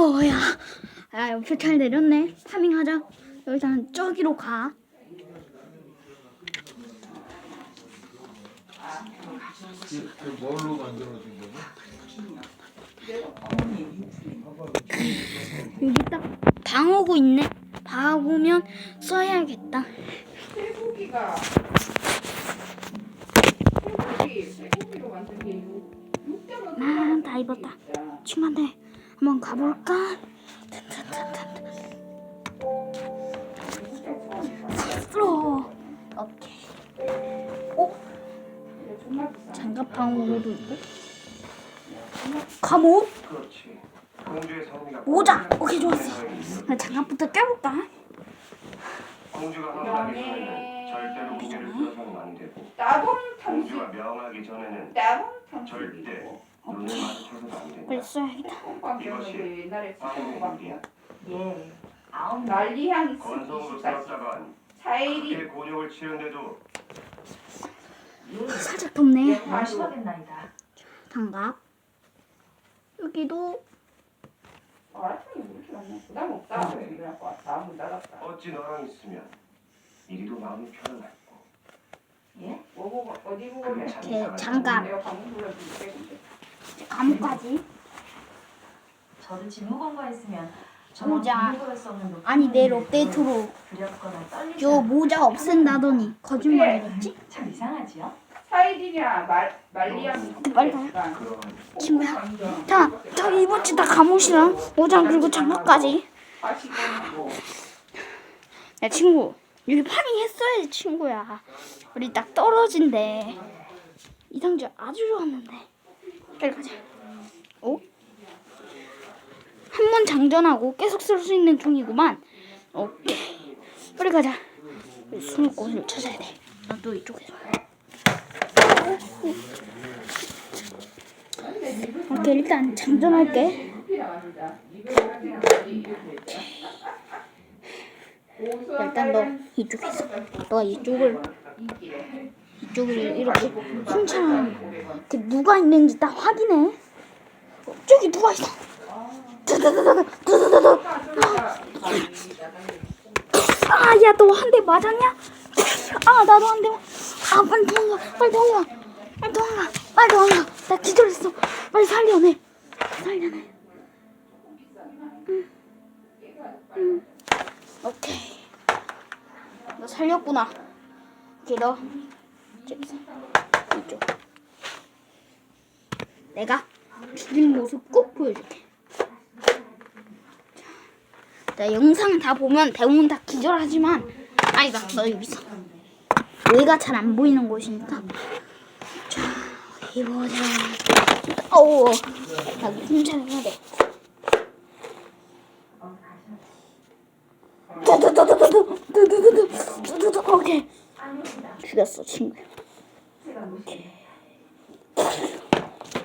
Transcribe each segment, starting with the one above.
어 야. 야 옆에 잘 내렸네. 파밍하자. 일단 저기로 가. 그 뭘로 만들어진 거지? 여기 딱 방어구 있네. 방어구면 써야겠다 됐다. 됐다, 됐다, 어? 오케이. 어? 장갑 방울도 있고. 감옥? 오자. 오케이 좋았어. 나 장갑부터 껴볼까? 공주가 황당하기 전에는 절대로 고개를 들어서는 안 되고 공주가 명하기 전에는 절대 불쌍이다. 옛날에 수국방이야. 예. 아홉 난리향 쓰기 십사시. 사일이 곤욕을 치는데도 살짝 덥네. 마시겠나이다. 장갑. 여기도 이렇게 음. 어찌 너랑 있으면 이리도 마음이 편안하고. 예? 어디 보고 이렇게 장갑. 내가 감옥까지. 저를 진무관과 했으면 모자. 아니 내일 업데이트로 않- 모자 없앤다더니 거짓말이겠지? 참 이상하지요? 사일이냐 말 말리향 빨리 가요. 그런 친구야? 자, 자 이번치 다 감옷이랑 모자 그리고 장갑까지. 야 친구. 여기 파밍했어야지 친구야. 우리 딱 떨어진대. 이 상자 아주 좋았는데 빨리 가자. 오? 한번 장전하고 계속 쓸 수 있는 총이구만. 오케이. 빨리 가자. 숨을 곳을 찾아야 돼나또 이쪽에서 오케이 일단 장전할게. 일단 너 이쪽에서 너가 이쪽을 이쪽을 이렇게 순찰 그 누가 있는지 딱 확인해. 어, 저기 누가 있어? 드드드드 아야 너 한 대 맞았냐? 아 나도 한 대 아 빨리 도망가 빨리 도망가 빨리 도망가 빨리 도망가. 나 기절했어. 빨리 살려내. 살려내. 응. 응. 오케이. 너 살렸구나. 오케이 너 이쪽. 내가 죽인 모습 꼭 보여줄게. 자, 자 영상 다 보면 대부분 다 기절하지만 아니다 너 여기서 여기가 잘 안 보이는 곳이니까. 자 어디 보자 어우 나 훔쳐내야 돼 죽였어 오케이.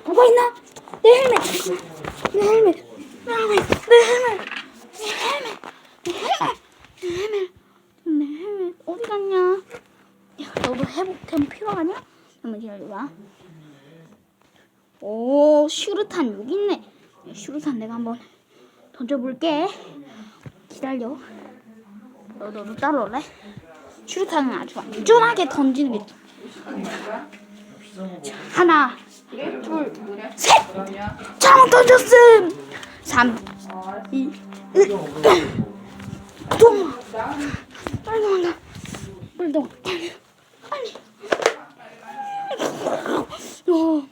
누가 있나? 내 헬멧. 내 헬멧. 내 헬멧. 내 헬멧. 내 헬멧. 내 헬멧. 내 헬멧. 내 헬멧. 어디 갔냐? 야 너도 회복템 필요하냐? 한번 기다려봐. 오 슈르탄 여기 있네. 슈르탄 내가 한번 던져볼게. 기다려. 너 너도 따라올래? 슈르탄은 아주 안전하게 던지는 게 자, 하나 둘 셋! 잘못 던졌음! 3 2 1 도망가 빨리 도망가 빨리 도망가 빨리 빨리 어.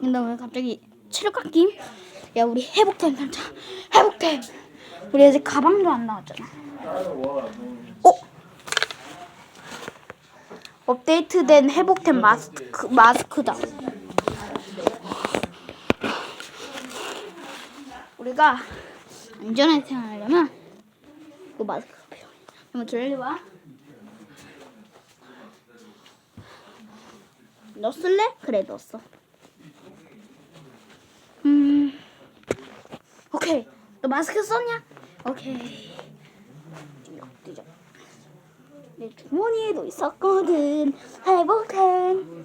근데 왜 갑자기 체력 깎임? 야 우리 회복템 단자 회복템 우리 아직 가방도 안 나왔잖아 어? 업데이트된 회복템 마스크, 마스크다. 우리가 안전하게 생활하려면 이 마스크가 필요해. 한번 들려봐. 너 쓸래? 그래 넣었어 음. 오케이. 너 마스크 썼냐? 오케이. 뒤적 뒤적 내 주머니에도 있었거든. 행복한.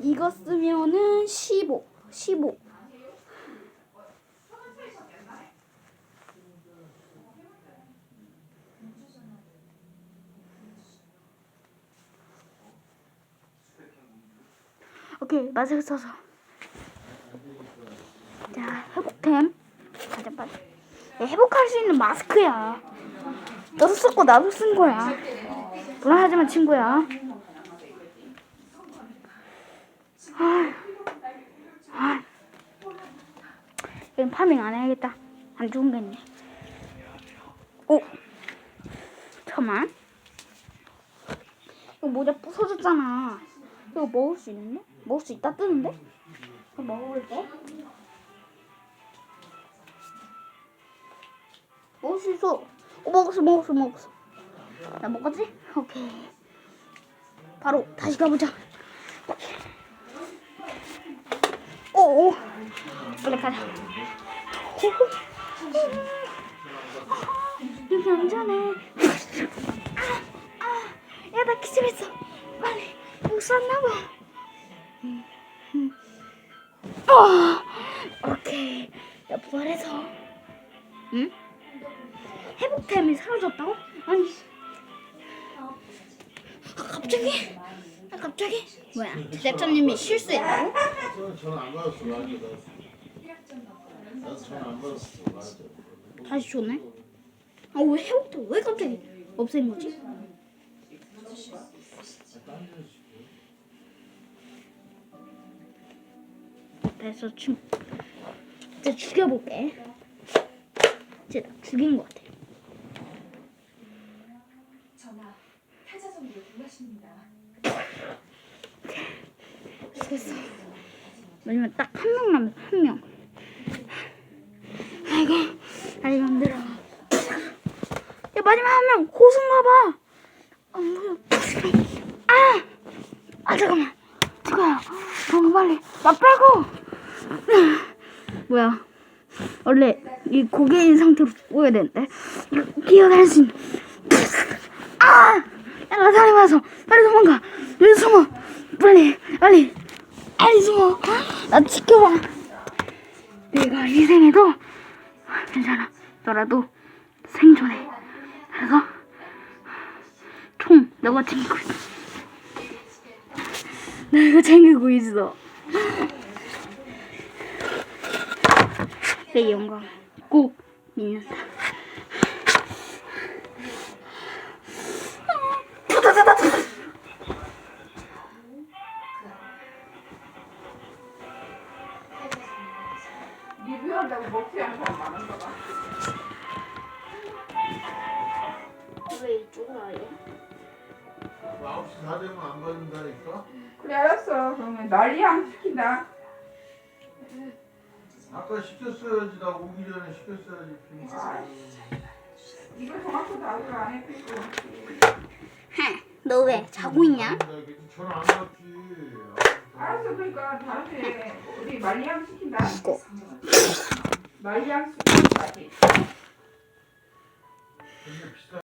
이거 쓰면은 15. 15. 오케이 맛을 써서 자 회복템 가자 빨리 회복할 수 있는 마스크야 너도 썼고 나도 쓴 거야 불안하지만 친구야. 아, 아. 이건 파밍 안 해야겠다. 안 죽은겠네. 오. 잠깐만. 이거 모자 부서졌잖아. 이거 먹을 수 있는데? 먹을 수 있다 뜨는데? 이거 먹어볼게 먹을 수 있어. 어, 먹었어 먹었어 먹었어. 나 먹었지? 오케이. 바로 다시 가보자. 오 오 빨리 가자. 여기 안전해. 아, 야나 기절했어. 빨리 못 쐈나봐. 어. 오케이. 나 부활해서. 응? 회복템이 사라졌다고? 아니 아, 갑자기? 아, 갑자기? 뭐야 제작자님이 실수했다고? 저는 안 받았어 맞아 나도 전화 안 받았어 맞아 다시 줬네? 아왜 회복템 왜 갑자기 없앤 거지? 그래서 좀 이제 죽여볼게. 이제 나 죽인 것 같아. 전하, 타자 정도 불러십니다. 됐어. 왜냐면 딱 한 명 남았어 한 명. 아이고 아이고 힘들어. 야 마지막 한 명 고수인가 봐. 안 보여. 아, 아 잠깐만. 누가야? 너무 빨리. 나 빼고. 뭐야? 원래 이 고개인 상태로 죽어야 되는데 기어갈 수 있는. 아! 야, 나 사람 와서 빨리 도망가. 여기 숨어. 빨리, 빨리, 빨리 숨어. 나 지켜봐. 내가 희생해도 괜찮아. 너라도 생존해. 그래서 총 너가 챙기고 있어. 내가 챙기고 있어. 내 영광 꼭 믿는다. 리뷰한다고 그러면 난리양 시킨다. 아까 시켰어야지 나 오기 전에 시켰어야지 이거 정확히 나도 안 했겠고. 너 왜 자고 있냐? 전화 안 받지 알았어. 그러니까 다음 주에 우리 말리양 시킨다. 이거 말리양 시킨다지. 근데 비싸